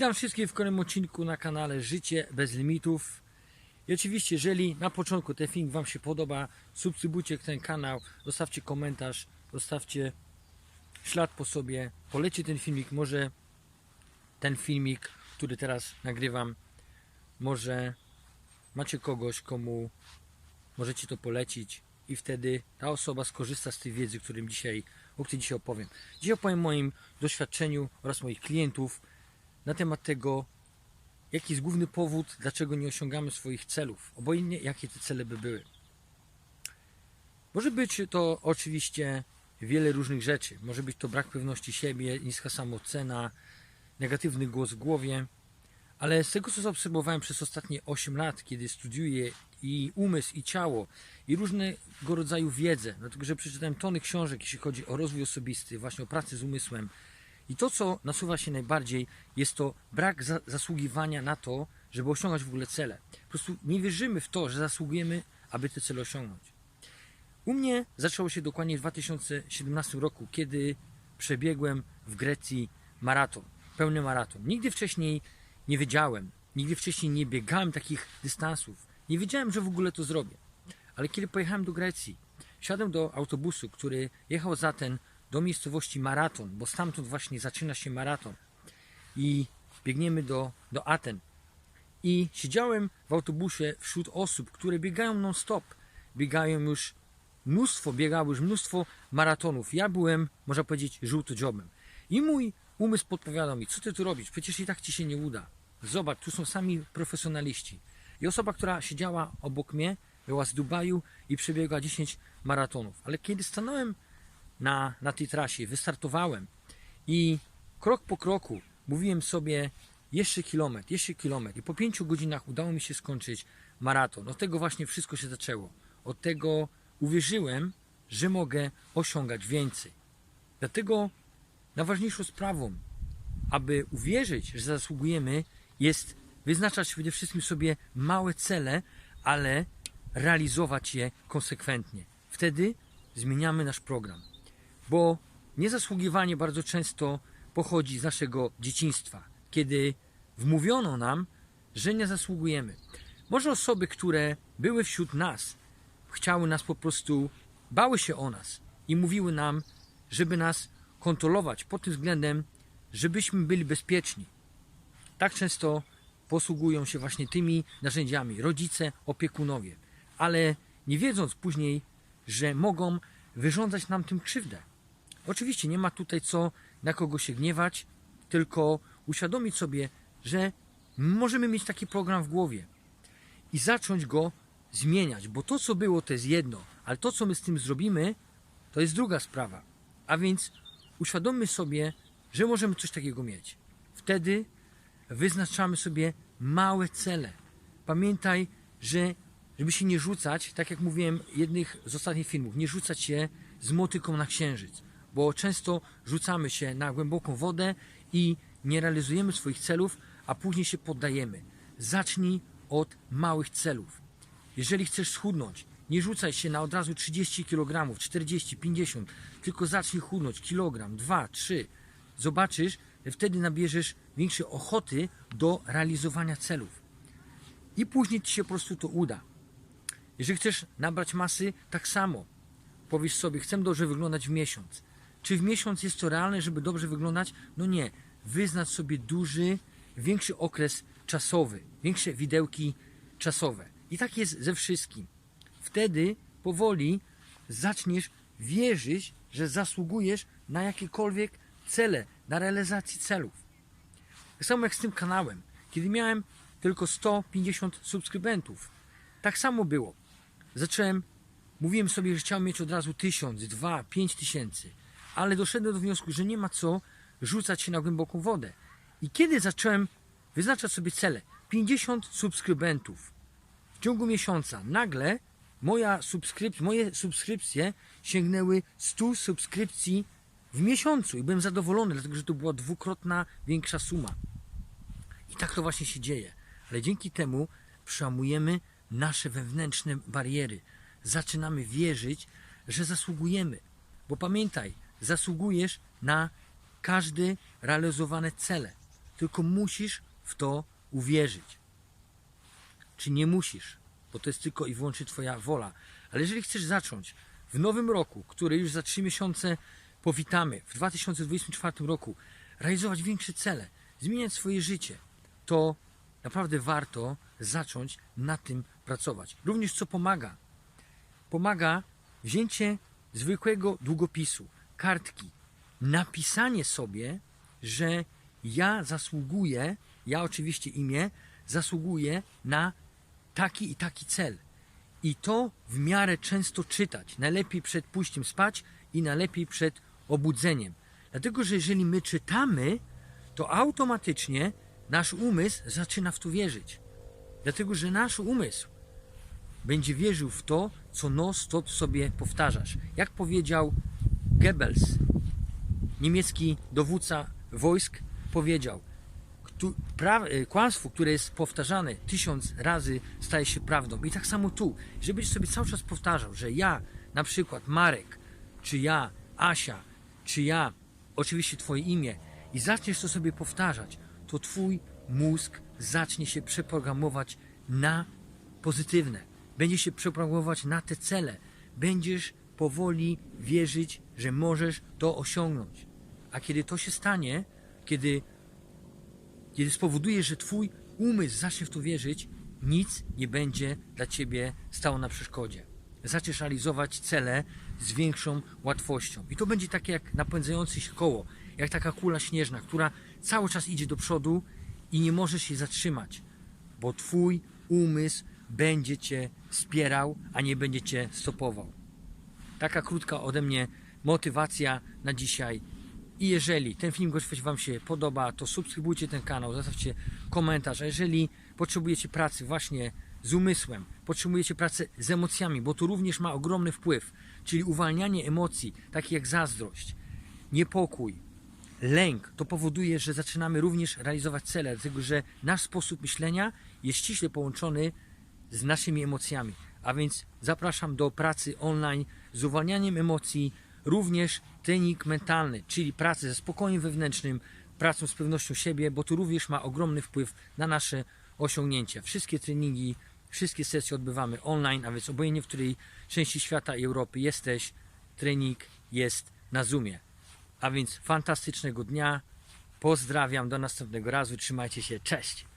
Witam wszystkich w kolejnym odcinku na kanale Życie bez limitów. I oczywiście, jeżeli na początku ten film Wam się podoba, subskrybujcie ten kanał, zostawcie komentarz, zostawcie ślad po sobie, polecie ten filmik, może ten filmik, który teraz nagrywam, może macie kogoś, komu możecie to polecić i wtedy ta osoba skorzysta z tej wiedzy, którym dzisiaj, o której dzisiaj opowiem. Dzisiaj opowiem moim doświadczeniu oraz moich klientów na temat tego, jaki jest główny powód, dlaczego nie osiągamy swoich celów, obojętnie jakie te cele by były. Może być to oczywiście wiele różnych rzeczy. Może być to brak pewności siebie, niska samoocena, negatywny głos w głowie, ale z tego co zaobserwowałem przez ostatnie 8 lat, kiedy studiuję i umysł, i ciało, i różnego rodzaju wiedzę, dlatego że przeczytałem tony książek, jeśli chodzi o rozwój osobisty, właśnie o pracę z umysłem. I to, co nasuwa się najbardziej, jest to brak za zasługiwania na to, żeby osiągać w ogóle cele. Po prostu nie wierzymy w to, że zasługujemy, aby te cele osiągnąć. U mnie zaczęło się dokładnie w 2017 roku, kiedy przebiegłem w Grecji maraton, pełny maraton. Nigdy wcześniej nie wiedziałem, nigdy wcześniej nie biegałem takich dystansów. Nie wiedziałem, że w ogóle to zrobię. Ale kiedy pojechałem do Grecji, wsiadłem do autobusu, który jechał za ten do miejscowości Maraton, bo stamtąd właśnie zaczyna się maraton. I biegniemy do, do Aten. I siedziałem w autobusie wśród osób, które biegają non-stop. Biegają już mnóstwo, biegało już mnóstwo maratonów. Ja byłem, można powiedzieć, żółtodziobem. I mój umysł podpowiadał mi, co ty tu robisz? Przecież i tak ci się nie uda. Zobacz, tu są sami profesjonaliści. I osoba, która siedziała obok mnie, była z Dubaju i przebiegła 10 maratonów. Ale kiedy stanąłem na, na tej trasie, wystartowałem i krok po kroku mówiłem sobie jeszcze kilometr, jeszcze kilometr. I po pięciu godzinach udało mi się skończyć maraton. Od tego właśnie wszystko się zaczęło. Od tego uwierzyłem, że mogę osiągać więcej. Dlatego najważniejszą sprawą, aby uwierzyć, że zasługujemy, jest wyznaczać przede wszystkim sobie małe cele, ale realizować je konsekwentnie. Wtedy zmieniamy nasz program. Bo niezasługiwanie bardzo często pochodzi z naszego dzieciństwa, kiedy wmówiono nam, że nie zasługujemy. Może osoby, które były wśród nas, chciały nas po prostu, bały się o nas i mówiły nam, żeby nas kontrolować pod tym względem, żebyśmy byli bezpieczni. Tak często posługują się właśnie tymi narzędziami rodzice, opiekunowie, ale nie wiedząc później, że mogą wyrządzać nam tym krzywdę. Oczywiście nie ma tutaj co na kogo się gniewać, tylko uświadomić sobie, że możemy mieć taki program w głowie i zacząć go zmieniać, bo to co było to jest jedno, ale to co my z tym zrobimy to jest druga sprawa. A więc uświadommy sobie, że możemy coś takiego mieć. Wtedy wyznaczamy sobie małe cele. Pamiętaj, że żeby się nie rzucać, tak jak mówiłem w jednych z ostatnich filmów, nie rzucać się z motyką na księżyc, bo często rzucamy się na głęboką wodę i nie realizujemy swoich celów, a później się poddajemy. Zacznij od małych celów. Jeżeli chcesz schudnąć, nie rzucaj się na od razu 30 kg, 40, 50, tylko zacznij chudnąć kilogram, 2, 3. Zobaczysz, wtedy nabierzesz większej ochoty do realizowania celów. I później ci się po prostu to uda. Jeżeli chcesz nabrać masy, tak samo. Powiesz sobie, chcę dobrze wyglądać w miesiąc. Czy w miesiąc jest to realne, żeby dobrze wyglądać? No nie. Wyznacz sobie duży, większy okres czasowy, większe widełki czasowe. I tak jest ze wszystkim. Wtedy powoli zaczniesz wierzyć, że zasługujesz na jakiekolwiek cele, na realizację celów. Tak samo jak z tym kanałem. Kiedy miałem tylko 150 subskrybentów, tak samo było. Zacząłem, mówiłem sobie, że chciałem mieć od razu 1000, 2, 5 tysięcy, ale doszedłem do wniosku, że nie ma co rzucać się na głęboką wodę. I kiedy zacząłem wyznaczać sobie cele, 50 subskrybentów w ciągu miesiąca, nagle moja subskryp moje subskrypcje sięgnęły 100 subskrypcji w miesiącu i byłem zadowolony, dlatego że to była dwukrotna większa suma. I tak to właśnie się dzieje. Ale dzięki temu przełamujemy nasze wewnętrzne bariery. Zaczynamy wierzyć, że zasługujemy. Bo pamiętaj, zasługujesz na każde realizowane cele. tylko musisz w to uwierzyć. Czy nie musisz, bo to jest tylko i wyłącznie Twoja wola. Ale jeżeli chcesz zacząć w nowym roku, który już za trzy miesiące powitamy, w 2024 roku, realizować większe cele, zmieniać swoje życie, to naprawdę warto zacząć na tym pracować. Również co pomaga? Pomaga wzięcie zwykłego długopisu, kartki, napisanie sobie, że ja zasługuję, ja oczywiście imię, zasługuję na taki i taki cel. I to w miarę często czytać. Najlepiej przed pójściem spać i najlepiej przed obudzeniem. Dlatego, że jeżeli my czytamy, to automatycznie nasz umysł zaczyna w to wierzyć. Dlatego, że nasz umysł będzie wierzył w to, co non-stop sobie powtarzasz. Jak powiedział Goebbels, niemiecki dowódca wojsk, powiedział, "Któ- pra- e, kłamstwo, które jest powtarzane tysiąc razy, staje się prawdą. I tak samo tu, żebyś sobie cały czas powtarzał, że ja, na przykład Marek, czy ja, Asia, czy ja, oczywiście Twoje imię, i zaczniesz to sobie powtarzać, to Twój mózg zacznie się przeprogramować na pozytywne. Będzie się przeprogramować na te cele. Będziesz powoli wierzyć, że możesz to osiągnąć. A kiedy to się stanie, kiedy kiedy spowodujesz, że Twój umysł zacznie w to wierzyć, nic nie będzie dla Ciebie stało na przeszkodzie. Zaczniesz realizować cele z większą łatwością. I to będzie takie jak napędzające się koło, jak taka kula śnieżna, która cały czas idzie do przodu i nie możesz się zatrzymać, bo Twój umysł będzie Cię wspierał, a nie będzie Cię stopował. Taka krótka ode mnie motywacja na dzisiaj. I jeżeli ten film gość Wam się podoba, to subskrybujcie ten kanał, zostawcie komentarz. A jeżeli potrzebujecie pracy właśnie z umysłem, potrzebujecie pracy z emocjami, bo to również ma ogromny wpływ, czyli uwalnianie emocji, takich jak zazdrość, niepokój, lęk, to powoduje, że zaczynamy również realizować cele, dlatego że nasz sposób myślenia jest ściśle połączony z naszymi emocjami. A więc zapraszam do pracy online z uwalnianiem emocji, również trening mentalny, czyli pracę ze spokojem wewnętrznym, pracą z pewnością siebie, bo to również ma ogromny wpływ na nasze osiągnięcia. Wszystkie treningi, wszystkie sesje odbywamy online, a więc obojętnie w której części świata i Europy jesteś, trening jest na Zoomie. A więc fantastycznego dnia. Pozdrawiam, do następnego razu. Trzymajcie się. Cześć.